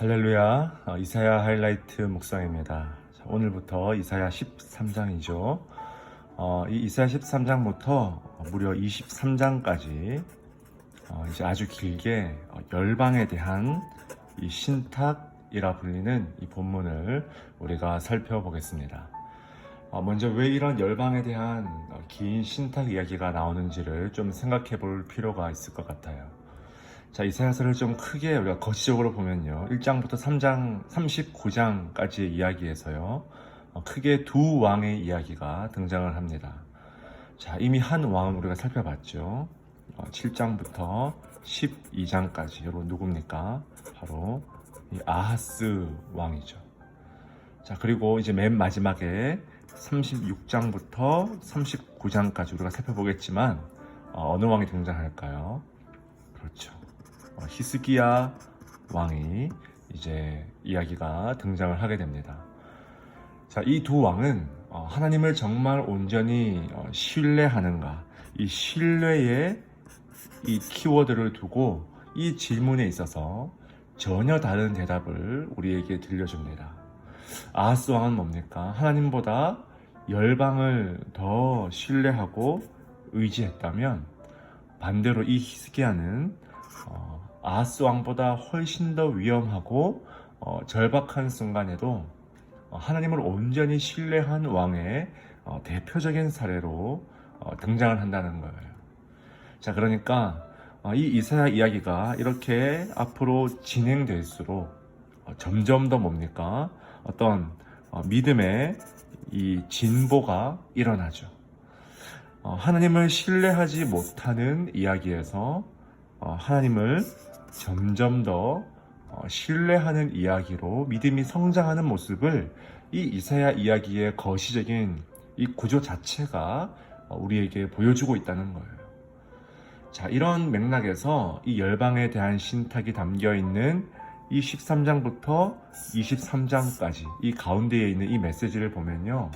할렐루야 어, 이사야 하이라이트 묵상입니다. 자, 오늘부터 이사야 13장이죠. 어, 이 이사야 13장부터 무려 23장까지 어, 이제 아주 길게 어, 열방에 대한 이 신탁이라 불리는 이 본문을 우리가 살펴보겠습니다. 어, 먼저 왜 이런 열방에 대한 어, 긴 신탁 이야기가 나오는지를 좀 생각해 볼 필요가 있을 것 같아요. 자, 이사야서를 좀 크게 우리가 거시적으로 보면요. 1장부터 3장, 39장까지의 이야기에서요. 어, 크게 두 왕의 이야기가 등장을 합니다. 자, 이미 한 왕은 우리가 살펴봤죠. 어, 7장부터 12장까지. 여러분 누굽니까? 바로 이 아하스 왕이죠. 자, 그리고 이제 맨 마지막에 36장부터 39장까지 우리가 살펴보겠지만 어, 어느 왕이 등장할까요? 그렇죠. 어, 히스기야 왕이 이제 이야기가 등장을 하게 됩니다. 자, 이 두 왕은 어, 하나님을 정말 온전히 어, 신뢰하는가? 이 신뢰의 이 키워드를 두고 이 질문에 있어서 전혀 다른 대답을 우리에게 들려줍니다. 아하스 왕은 뭡니까? 하나님보다 열방을 더 신뢰하고 의지했다면 반대로 이 히스기야는 어, 아하스 왕보다 훨씬 더 위험하고 어, 절박한 순간에도 어, 하나님을 온전히 신뢰한 왕의 어, 대표적인 사례로 어, 등장을 한다는 거예요. 자, 그러니까 어, 이 이사야 이야기가 이렇게 앞으로 진행될수록 어, 점점 더 뭡니까? 어떤 어, 믿음의 이 진보가 일어나죠. 어, 하나님을 신뢰하지 못하는 이야기에서 어, 하나님을 점점 더 어, 신뢰하는 이야기로 믿음이 성장하는 모습을 이 이사야 이야기의 거시적인 이 구조 자체가 어, 우리에게 보여주고 있다는 거예요. 자, 이런 맥락에서 이 열방에 대한 신탁이 담겨 있는 이 13장부터 23장까지 이 가운데에 있는 이 메시지를 보면요.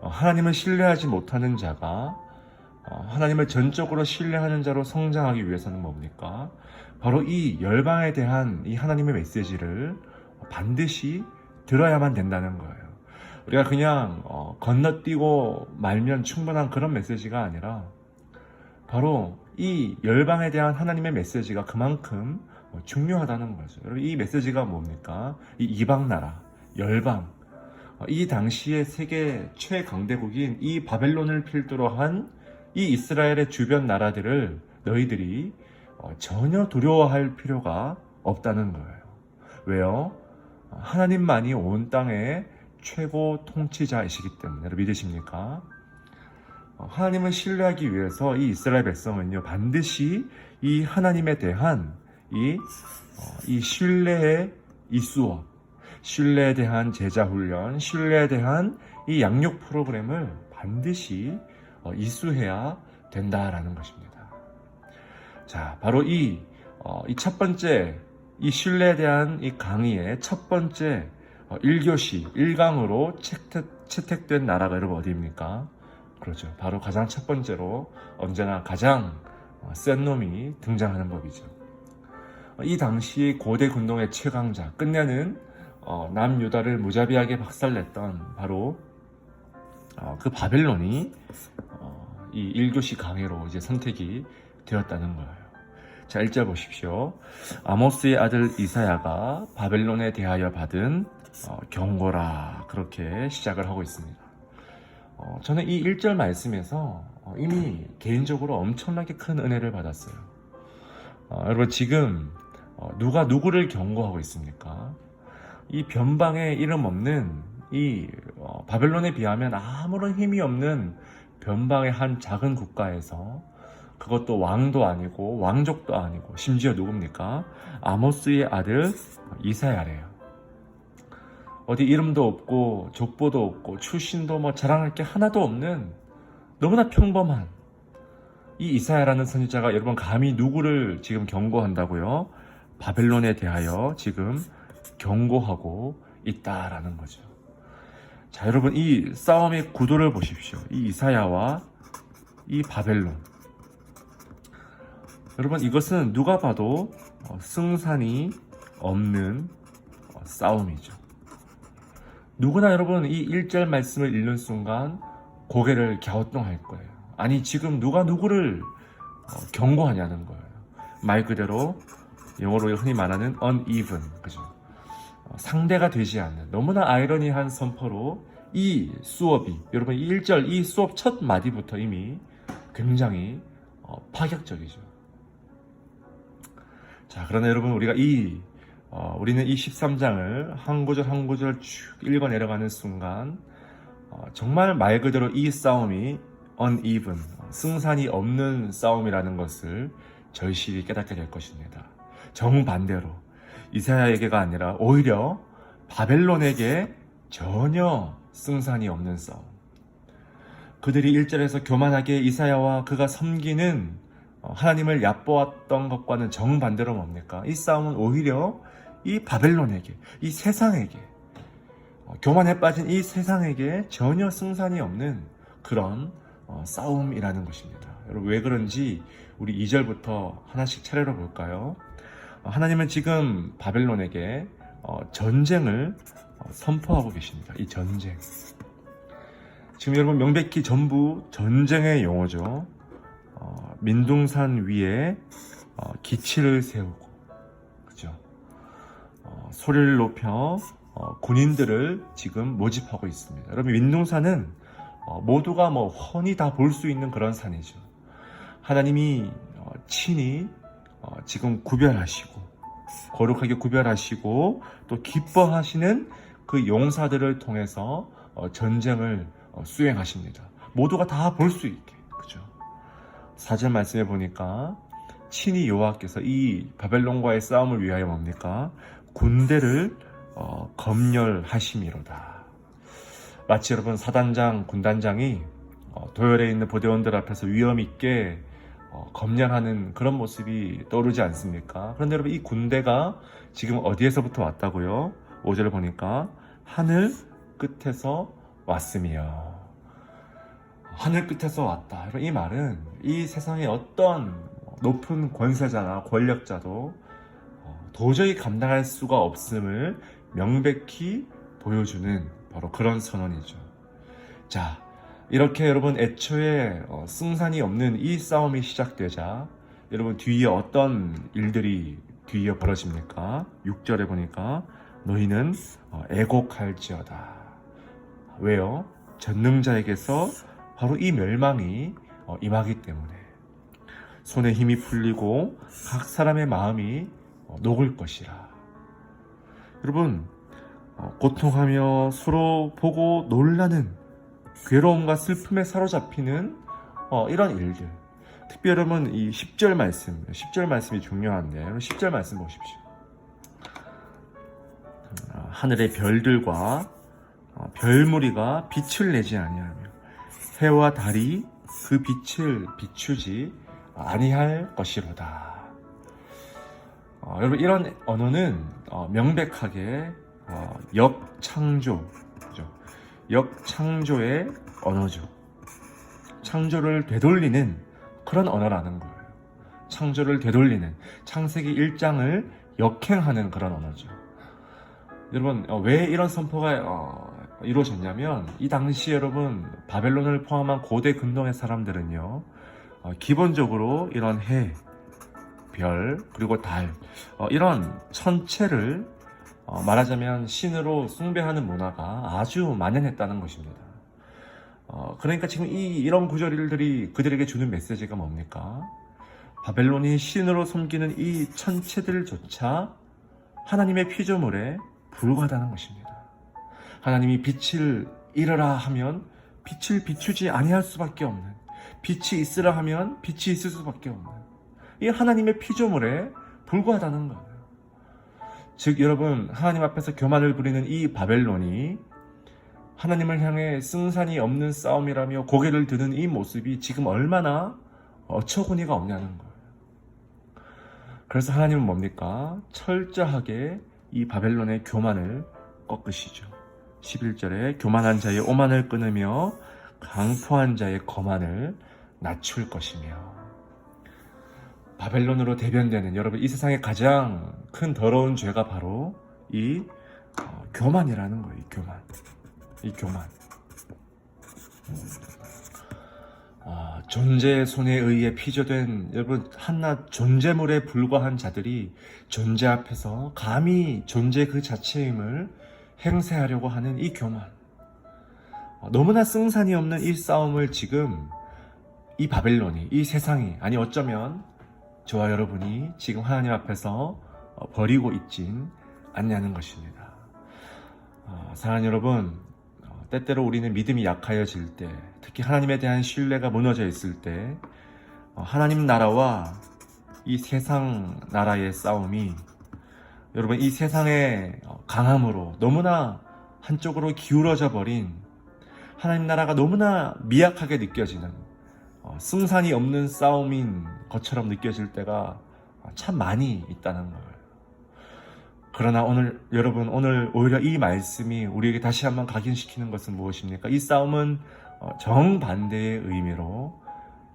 어, 하나님을 신뢰하지 못하는 자가 어, 하나님을 전적으로 신뢰하는 자로 성장하기 위해서는 뭡니까? 바로 이 열방에 대한 이 하나님의 메시지를 반드시 들어야만 된다는 거예요. 우리가 그냥 어, 건너뛰고 말면 충분한 그런 메시지가 아니라 바로 이 열방에 대한 하나님의 메시지가 그만큼 어, 중요하다는 거죠. 여러분 이 메시지가 뭡니까? 이 이방 나라, 열방, 어, 이 당시의 세계 최강대국인 이 바벨론을 필두로 한 이 이스라엘의 주변 나라들을 너희들이 어, 전혀 두려워할 필요가 없다는 거예요. 왜요? 어, 하나님만이 온 땅의 최고 통치자이시기 때문에 믿으십니까? 어, 하나님을 신뢰하기 위해서 이 이스라엘 백성은요 반드시 이 하나님에 대한 이, 어, 이 신뢰의 이 수업, 신뢰에 대한 제자 훈련, 신뢰에 대한 이 양육 프로그램을 반드시 어, 이수해야 된다라는 것입니다. 자, 바로 이, 어, 이첫 번째, 이 신뢰에 대한 이 강의의 첫 번째 어, 1교시, 1강으로 채택, 채택 된 나라가 여러분 어디입니까? 그렇죠. 바로 가장 첫 번째로 언제나 가장 어, 센 놈이 등장하는 법이죠. 어, 이 당시 고대 군동의 최강자, 끝내는 어, 남유다를 무자비하게 박살냈던 바로 어, 그 바벨론이 어, 이 1교시 강의로 이제 선택이 되었다는 거예요. 자, 1절 보십시오. 아모스의 아들 이사야가 바벨론에 대하여 받은 어, 경고라 그렇게 시작을 하고 있습니다. 어, 저는 이 1절 말씀에서 어, 이미 개인적으로 엄청나게 큰 은혜를 받았어요. 어, 여러분 지금 어, 누가 누구를 경고하고 있습니까? 이 변방에 이름 없는 이 어, 바벨론에 비하면 아무런 힘이 없는 변방의 한 작은 국가에서 그것도 왕도 아니고 왕족도 아니고 심지어 누굽니까? 아모스의 아들 이사야래요. 어디 이름도 없고 족보도 없고 출신도 뭐 자랑할 게 하나도 없는 너무나 평범한 이 이사야라는 선지자가 여러분 감히 누구를 지금 경고한다고요? 바벨론에 대하여 지금 경고하고 있다라는 거죠. 자, 여러분 이 싸움의 구도를 보십시오. 이 이사야와 이 바벨론. 여러분 이것은 누가 봐도 어, 승산이 없는 싸움이죠. 누구나 여러분 이 1절 말씀을 읽는 순간 고개를 갸우뚱할 거예요. 아니 지금 누가 누구를 어, 경고하냐는 거예요. 말 그대로 영어로 흔히 말하는 uneven 그죠? 어, 상대가 되지 않는 너무나 아이러니한 선포로 이 수업이 여러분 이 1절 이 수업 첫 마디부터 이미 굉장히 어, 파격적이죠. 자, 그러나 여러분 우리가 이 어, 우리는 이 13장을 한 구절 한 구절 쭉 읽어 내려가는 순간 어, 정말 말 그대로 이 싸움이 uneven 승산이 없는 싸움이라는 것을 절실히 깨닫게 될 것입니다. 정반대로 이사야에게가 아니라 오히려 바벨론에게 전혀 승산이 없는 싸움. 그들이 1절에서 교만하게 이사야와 그가 섬기는 어, 하나님을 얕보았던 것과는 정반대로 뭡니까? 이 싸움은 오히려 이 바벨론에게, 이 세상에게, 어, 교만에 빠진 이 세상에게 전혀 승산이 없는 그런 어, 싸움이라는 것입니다. 여러분 왜 그런지 우리 2절부터 하나씩 차례로 볼까요? 어, 하나님은 지금 바벨론에게 어, 전쟁을 어, 선포하고 계십니다. 이 전쟁. 지금 여러분 명백히 전부 전쟁의 용어죠. 어, 민둥산 위에 어, 기치를 세우고, 그죠? 어, 소리를 높여 어, 군인들을 지금 모집하고 있습니다. 여러분 민둥산은 어, 모두가 뭐 훤히 다 볼 수 있는 그런 산이죠. 하나님이 어, 친히 어, 지금 구별하시고 거룩하게 구별하시고 또 기뻐하시는 그 용사들을 통해서 어, 전쟁을 어, 수행하십니다. 모두가 다 볼 수 있게 그죠? 사절 말씀에 보니까 친히 여호와께서 이 바벨론과의 싸움을 위하여 뭡니까 군대를 어, 검열하심이로다. 마치 여러분 사단장, 군단장이 어, 도열에 있는 부대원들 앞에서 위험 있게 어, 검열하는 그런 모습이 떠오르지 않습니까? 그런데 여러분 이 군대가 지금 어디에서부터 왔다고요? 5절을 보니까 하늘 끝에서 왔으며 하늘 끝에서 왔다. 이 말은 이 세상의 어떤 높은 권세자나 권력자도 어, 도저히 감당할 수가 없음을 명백히 보여주는 바로 그런 선언이죠. 자, 이렇게 여러분 애초에 어, 승산이 없는 이 싸움이 시작되자 여러분 뒤에 어떤 일들이 뒤에 벌어집니까? 6절에 보니까 너희는 어, 애곡할지어다. 왜요? 전능자에게서 바로 이 멸망이 어, 임하기 때문에 손에 힘이 풀리고 각 사람의 마음이 어, 녹을 것이라. 여러분 어, 고통하며 서로 보고 놀라는 괴로움과 슬픔에 사로잡히는 어, 이런 일들. 특별히 여러분 이 10절 말씀, 10절 말씀이 중요한데 여러분 10절 말씀 보십시오. 아, 하늘의 별들과 어, 별무리가 빛을 내지 아니하며 해와 달이 그 빛을 비추지 아니할 것이로다. 어, 여러분 이런 언어는 어, 명백하게 어, 역창조? 역창조의 언어죠. 창조를 되돌리는 그런 언어라는 거예요. 창조를 되돌리는 창세기 1장을 역행하는 그런 언어죠. 여러분 어, 왜 이런 선포가 어, 이루어졌냐면 이 당시 여러분 바벨론을 포함한 고대 근동의 사람들은요 어, 기본적으로 이런 해, 별 그리고 달 어, 이런 천체를 어, 말하자면 신으로 숭배하는 문화가 아주 만연했다는 것입니다. 어, 그러니까 지금 이 이런 구절들이 그들에게 주는 메시지가 뭡니까? 바벨론이 신으로 섬기는 이 천체들조차 하나님의 피조물에 불과하다는 것입니다. 하나님이 빛을 잃어라 하면 빛을 비추지 아니할 수밖에 없는 빛이 있으라 하면 빛이 있을 수밖에 없는 이 하나님의 피조물에 불과하다는 거예요. 즉 여러분 하나님 앞에서 교만을 부리는 이 바벨론이 하나님을 향해 승산이 없는 싸움이라며 고개를 드는 이 모습이 지금 얼마나 어처구니가 없냐는 거예요. 그래서 하나님은 뭡니까? 철저하게 이 바벨론의 교만을 꺾으시죠. 11절에 교만한 자의 오만을 끊으며 강포한 자의 거만을 낮출 것이며 바벨론으로 대변되는 여러분 이 세상의 가장 큰 더러운 죄가 바로 이 어, 교만이라는 거예요. 이 교만. 이 교만. 아, 존재의 손에 의해 피조된 여러분 한낱 존재물에 불과한 자들이 존재 앞에서 감히 존재 그 자체임을 행세하려고 하는 이 교만. 어, 너무나 승산이 없는 이 싸움을 지금 이 바벨론이 이 세상이 아니 어쩌면 저와 여러분이 지금 하나님 앞에서 어, 버리고 있진 않냐는 것입니다. 어, 사랑하는 여러분, 어, 때때로 우리는 믿음이 약하여질 때, 특히 하나님에 대한 신뢰가 무너져 있을 때, 어, 하나님 나라와 이 세상 나라의 싸움이 여러분 이 세상의 어, 강함으로 너무나 한쪽으로 기울어져 버린 하나님 나라가 너무나 미약하게 느껴지는 어, 승산이 없는 싸움인 것처럼 느껴질 때가 참 많이 있다는 거예요. 그러나 오늘 여러분 오늘 오히려 이 말씀이 우리에게 다시 한번 각인시키는 것은 무엇입니까? 이 싸움은 어, 정반대의 의미로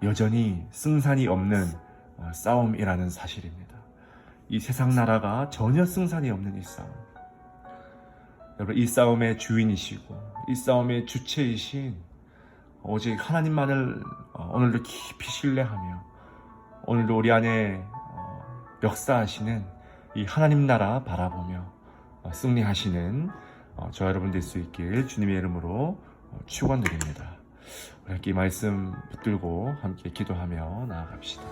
여전히 승산이 없는 어, 싸움이라는 사실입니다. 이 세상 나라가 전혀 승산이 없는 이 싸움. 여러분 이 싸움의 주인이시고 이 싸움의 주체이신 오직 하나님만을 어, 오늘도 깊이 신뢰하며 오늘도 우리 안에 어, 역사하시는 이 하나님 나라 바라보며 어, 승리하시는 어, 저 여러분 될 수 있길 주님의 이름으로 어, 축원드립니다. 우리 함께 이 말씀 붙들고 함께 기도하며 나아갑시다.